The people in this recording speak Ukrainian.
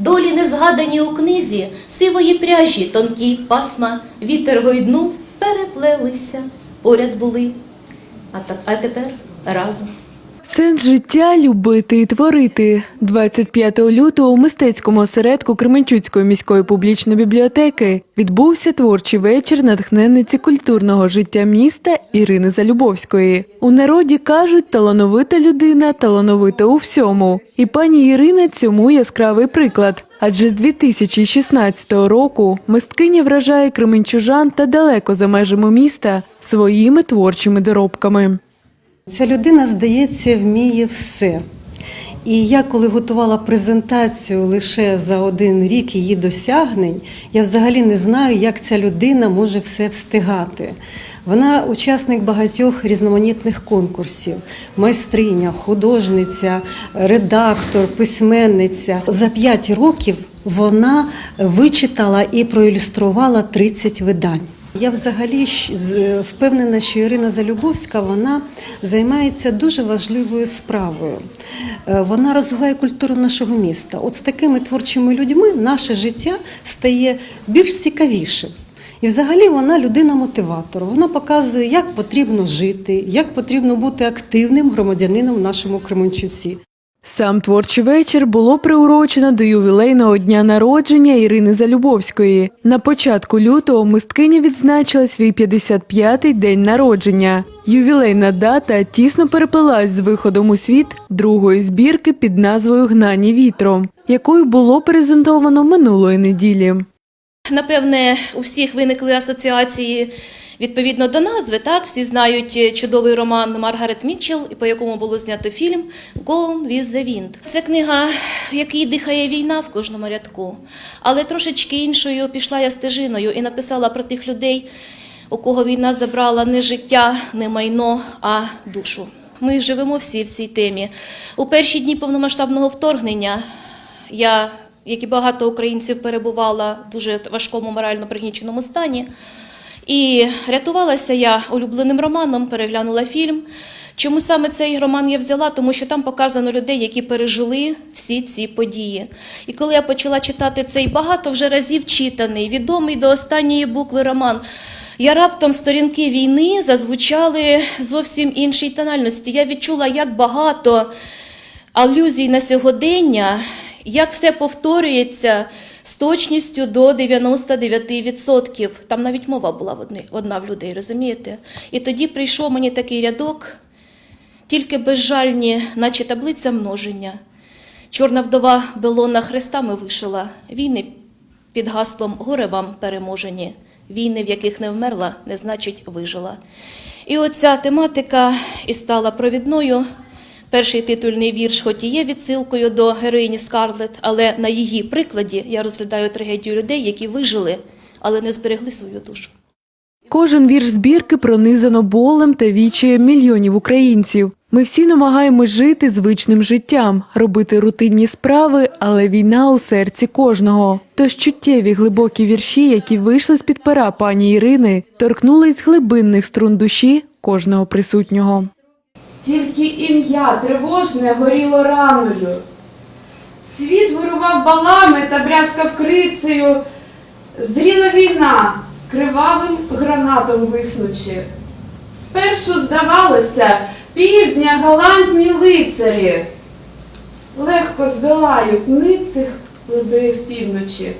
долі не згадані у книзі, сивої пряжі, тонкі пасма, вітер гойднув, переплелися, поряд були, а, та- а тепер разом. Сенс життя любити і творити. 25 лютого у мистецькому осередку Кременчуцької міської публічної бібліотеки відбувся творчий вечір натхненниці культурного життя міста Ірини Залюбовської. У народі кажуть, талановита людина талановита у всьому. І пані Ірина цьому яскравий приклад. Адже з 2016 року мисткиня вражає кременчужан та далеко за межами міста своїми творчими доробками. Ця людина, здається, вміє все. І я, коли готувала презентацію лише за один рік її досягнень, я взагалі не знаю, як ця людина може все встигати. Вона учасник багатьох різноманітних конкурсів: майстриня, художниця, редактор, письменниця. За п'ять років вона вичитала і проілюструвала 30 видань. Я взагалі з- впевнена, що Ірина Залюбовська вона займається дуже важливою справою. Е, Вона розвиває культуру нашого міста. От з такими творчими людьми наше життя стає більш цікавішим. І взагалі вона людина-мотиватор. Вона показує, як потрібно жити, як потрібно бути активним громадянином в нашому Кременчуці. Сам творчий вечір було приурочено до ювілейного дня народження Ірини Залюбовської. На початку лютого мисткиня відзначила свій 55-й день народження. Ювілейна дата тісно переплелась з виходом у світ другої збірки під назвою Гнані вітром, якою було презентовано минулої неділі. Напевне, у всіх виникли асоціації відповідно до назви. Так, всі знають е, чудовий роман Маргарет Мітчелл, по якому було знято фільм Gone with the Wind. Це книга, в якій дихає війна в кожному рядку, але трошечки іншою пішла я стежиною і написала про тих людей, у кого війна забрала не життя, не майно, а душу. Ми живемо всі в цій темі. У перші дні повномасштабного вторгнення я, як і багато українців, перебувала в дуже важкому морально пригніченому стані. І рятувалася я улюбленим романом, переглянула фільм. Чому саме цей роман я взяла? Тому що там показано людей, які пережили всі ці події. І коли я почала читати цей багато вже разів читаний, відомий до останньої букви роман, я раптом сторінки війни зазвучали зовсім іншій тональності. Я відчула, як багато алюзій на сьогодення, як все повторюється з точністю до 99%. Там навіть мова була одна в людей, розумієте? І тоді прийшов мені такий рядок, тільки безжальні, наче таблиця множення. Чорна вдова Белона хрестами вишила, війни під гаслом горе вам переможені. Війни, в яких не вмерла, не значить вижила. І оця тематика і стала провідною. Перший титульний вірш, хоч і є відсилкою до героїні Скарлет, але на її прикладі я розглядаю трагедію людей, які вижили, але не зберегли свою душу. Кожен вірш збірки пронизано болем та вічаєм мільйонів українців. Ми всі намагаємось жити звичним життям, робити рутинні справи, але війна у серці кожного. Тож чуттєві глибокі вірші, які вийшли з під пера пані Ірини, торкнулись глибинних струн душі кожного присутнього. Тільки ім'я тривожне горіло раною. Світ вирував балами та брязкав крицею. Зріла війна, кривавим гранатом виснучи. Спершу здавалося, півдня галантні лицарі. Легко здолають ницих плебеїв півночі.